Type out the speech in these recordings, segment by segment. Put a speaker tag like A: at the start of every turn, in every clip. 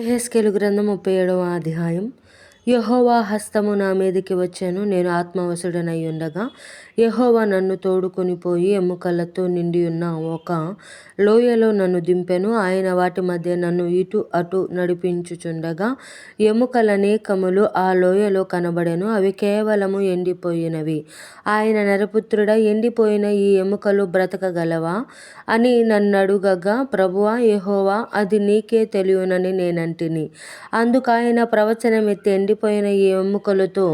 A: ఎహెస్కేలు గ్రంథం ముప్పై ఏడవ అధ్యాయం యెహోవా హస్తము నా మీదకి వచ్చాను నేను ఆత్మవశుడనై ఉండగా యహోవా నన్ను తోడుకొని పోయి ఎముకలతో నిండియున్న ఒక లోయలో నన్ను దింపెను. ఆయన వాటి మధ్య నన్ను ఇటు అటు నడిపించుచుండగా ఎముకలనేకములు ఆ లోయలో కనబడెను. అవి కేవలము ఎండిపోయినవి. ఆయన నరపుత్రుడా ఎండిపోయిన ఈ ఎముకలు బ్రతకగలవా అని నన్నడుగగా ప్రభువా యహోవా అది నీకే తెలియనని నేనంటిని. అందుకాయన ప్రవచనమెత్తి ఎండిపోయిన ఈ ఎముకలతో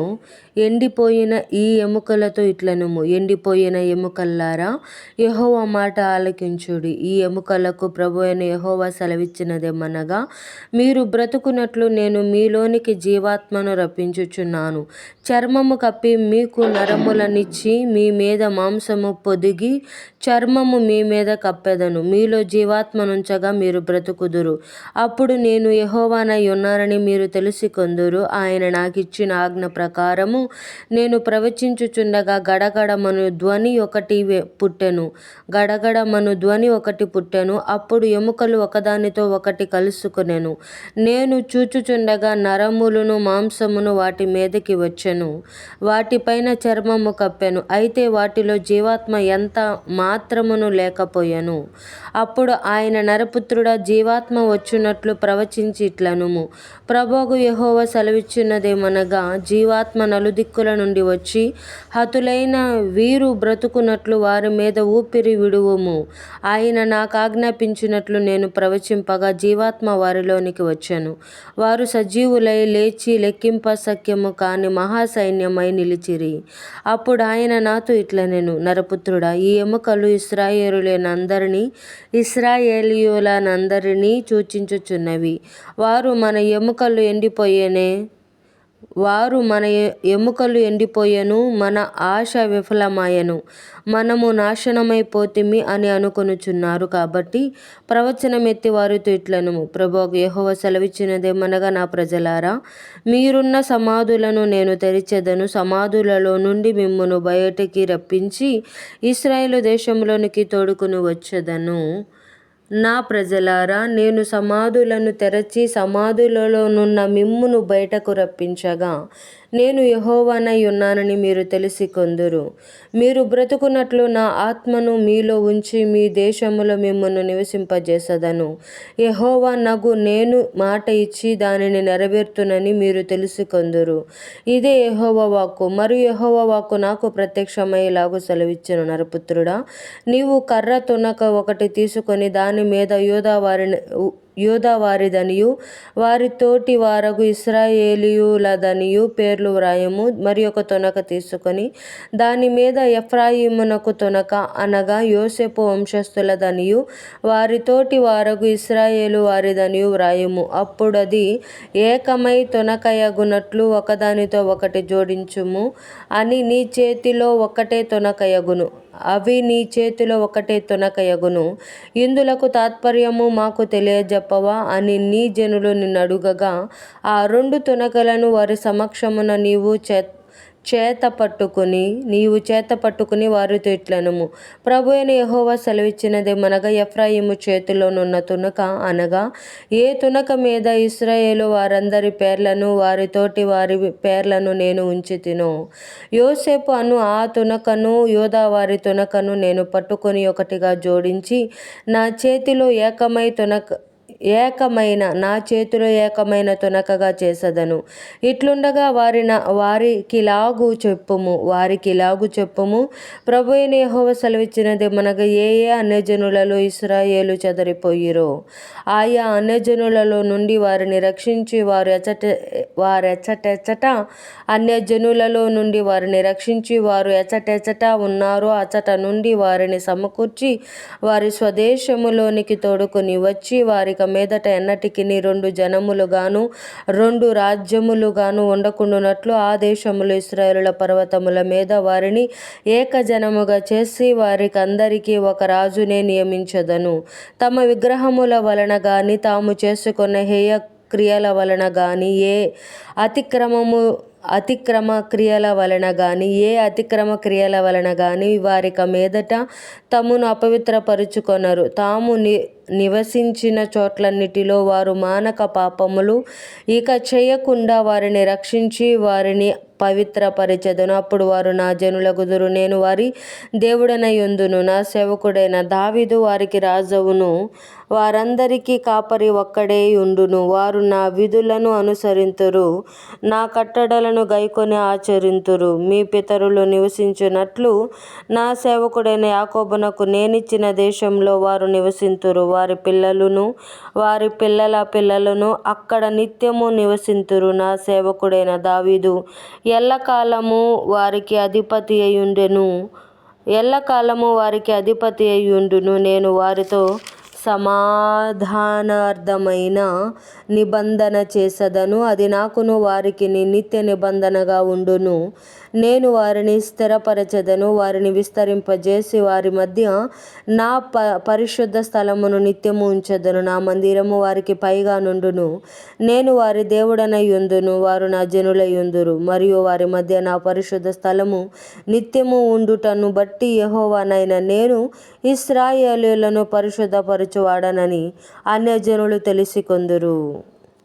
A: ఎండిపోయిన ఈ ఎముకలతో ఇట్లనుము. ఎండిపోయిన ఎముకల్లారా? యహోవ మాట ఆలకించుడి. ఈ ఎముకలకు ప్రభు అయిన యహోవ సెలవిచ్చినదేమనగా మీరు బ్రతుకున్నట్లు నేను మీలోనికి జీవాత్మను రప్పించుచున్నాను. చర్మము కప్పి మీకు నరములనిచ్చి మీ మీద మాంసము పొదిగి చర్మము మీ మీద కప్పెదను. మీలో జీవాత్మనుంచగా మీరు బ్రతుకుదురు. అప్పుడు నేను యహోవానై ఉన్నానని మీరు తెలుసుకొందురు. ఆయన నాకిచ్చిన ఆజ్ఞ ప్రకారము నేను ప్రవచించుచుండగా గడగడమను ధ్వని ఒకటి పుట్టెను. గడగడమను ధ్వని ఒకటి పుట్టెను. అప్పుడు ఎముకలు ఒకదానితో ఒకటి కలుసుకునెను. నేను చూచుచుండగా నరములను మాంసమును వాటి మీదకి వచ్చెను. వాటిపైన చర్మము కప్పెను. అయితే వాటిలో జీవాత్మ ఎంత మాత్రమును లేకపోయాను. అప్పుడు ఆయన నరపుత్రుడా జీవాత్మ వచ్చునట్లు ప్రవచించి ఇట్లనుము. ప్రభోగు యహోవ సెలవిచ్చినదేమనగా జీవాత్మ నలుదిక్కుల నుండి వచ్చి హతులైన వీరు బ్రతుకున్నట్లు వారి మీద ఊపిరి విడువుము. ఆయన నాకాజ్ఞాపించినట్లు నేను ప్రవచింపగా జీవాత్మ వారిలోనికి వచ్చాను. వారు సజీవులై లేచి లెక్కింప సఖ్యము కాని మహాసైన్యమై నిలిచిరి. అప్పుడు ఆయన నాతో ఇట్లనెను నరపుత్రుడా ఈ ఎముకలు ఇస్రాయేలులేనందరినీ ఇస్రాయేలియులనందరినీ సూచించుచున్నవి. వారు మన ఎముకలు ఎండిపోయేనే వారు మన ఎముకలు ఎండిపోయెను మన ఆశ విఫలమాయెను. మనము నాశనమైపోతిమి అని అనుకొనుచున్నారు కాబట్టి ప్రవచనమెత్తి వారితో ఇట్లనుము. ప్రభో యహోవ సెలవిచ్చినదేమనగా నా ప్రజలారా మీరున్న సమాధులను నేను తెరిచెదను. సమాధులలో నుండి మిమ్మను బయటికి రప్పించి ఇస్రాయేలు దేశంలోనికి తోడుకొని వచ్చేదను. నా ప్రజలారా నేను సమాధులను తెరచి సమాధులలోనున్న మిమ్మును బయటకు రప్పించగా నేను యహోవానై ఉన్నానని మీరు తెలిసికొందురు. మీరు బ్రతుకున్నట్లు నా ఆత్మను మీలో ఉంచి మీ దేశములో మిమ్మును నివసింపజేసదను. యహోవా నగు నేను మాట ఇచ్చి దానిని నెరవేర్తునని మీరు తెలుసుకొందురు. ఇదే యెహోవా వాక్కు. మరియు యహోవా వాక్కు నాకు ప్రత్యక్షమయ్యేలాగు సెలవిచ్చిన నరపుత్రుడా. నీవు కర్ర తునక ఒకటి తీసుకొని దాని మీద యూదా వారిని యూదా వారిదనియు వారి తోటి వారగు ఇశ్రాయేలీయులదనియు పేర్లు వ్రాయము. మరి ఒక తొనక తీసుకొని దాని మీద ఎఫ్రాయిమునకు తొనక అనగా యోసేపు వంశస్థులదనియు వారి తోటి వారగు ఇస్రాయేలు వారిదనియు వ్రాయము. అప్పుడది ఏకమై తొనకయగునట్లు ఒకదానితో ఒకటి జోడించుము. అని నీ చేతిలో ఒకటే తొనకయగును. అవి నీ చేతిలో ఒకటే తొనకయగును. ఇందులకు తాత్పర్యము మాకు చెప్పవా అని నీ జనులు నిన్నడుగగా ఆ రెండు తునకలను వారి సమక్షమున నీవు చే చేత పట్టుకుని నీవు చేత పట్టుకుని వారితో ఇట్లనుము ప్రభు అయిన యెహోవా సెలవిచ్చినదేమనగా ఎఫ్రాయిము చేతిలోనున్న తునక అనగా ఏ తునక మీద ఇస్రాయేలు వారందరి పేర్లను వారి తోటి వారి పేర్లను నేను ఉంచి తిను. యోసేపు అను ఆ తునకను యోధా వారి తునకను నేను పట్టుకొని ఒకటిగా జోడించి నా చేతిలో ఏకమై తునక ఏకమైన నా చేతిలో ఏకమైన తునకగా చేసదను. ఇట్లుండగా వారి వారికిలాగు చెప్పుము వారికిలాగు చెప్పుము. ప్రభు నేహోవ సెలవిచ్చినది మనకు ఏ ఏ అన్యజనులలో ఇస్రాయేలు చెదరిపోయిరో ఆయా అన్యజనులలో నుండి వారిని రక్షించి వారు ఎచ్చట వారెచ్చటెచ్చట అన్యజనులలో నుండి వారిని రక్షించి వారు ఎచ్చటెచ్చట ఉన్నారో అచ్చట నుండి వారిని సమకూర్చి వారి స్వదేశములోనికి తోడుకొని వచ్చి వారికి మీదట ఎన్నటికి రెండు జనములుగాను రెండు రాజ్యములుగాను ఉండకుండునట్లు ఆ దేశములు ఇస్రాయేలుల పర్వతముల మీద వారిని ఏకజనముగా చేసి వారికి అందరికీ ఒక రాజునే నియమించదను. తమ విగ్రహముల వలన గాని తాము చేసుకున్న హేయ క్రియల వలన గాని ఏ అతిక్రమము అతిక్రమ క్రియల వలన కానీ ఏ అతిక్రమ క్రియల వలన కానీ వారిక మీదట తమను అపవిత్రపరుచుకొనరు. తాము ని నివసించిన చోట్లన్నిటిలో వారు మానక పాపములు ఇక చేయకుండా వారిని రక్షించి వారిని పవిత్రపరిచెదను. అప్పుడు వారు నా జనులగుదురు నేను వారి దేవుడనయుందును. నా సేవకుడైన దావీదు వారికి రాజవును. వారందరికీ కాపరి ఒక్కడే ఉండును. వారు నా విధులను అనుసరింతురు నా కట్టడలను గైకొని ఆచరింతురు. మీ పితరులు నివసించినట్లు నా సేవకుడైన యాకోబునకు నేనిచ్చిన దేశంలో వారు నివసింతురు. వారి పిల్లలను వారి పిల్లల పిల్లలను అక్కడ నిత్యము నివసింతురు నా సేవకుడైన దావీదు. ఎల్లకాలము వారికి అధిపతి అయ్యుండెను. ఎల్లకాలము వారికి అధిపతి అయ్యుండును. నేను వారితో సమాధానార్థమైన నిబంధన చేసదను. అది నాకును వారికి నిత్య నిబంధనగా ఉండును. నేను వారిని స్థిరపరచెదను వారిని విస్తరింపజేసి వారి మధ్య నా ప పరిశుద్ధ స్థలమును నిత్యము ఉంచెదను నా మందిరము వారికి పైగా నుండును. నేను వారి దేవుడనై ఉందును వారు నా జనులై ఉందురు మరియు వారి మధ్య నా పరిశుద్ధ స్థలము నిత్యము ఉండుటను బట్టి యెహోవానైన నేను ఇస్రాయేలీలను పరిశుద్ధపరచువాడనని అన్యజనులు తెలిసికొందురు.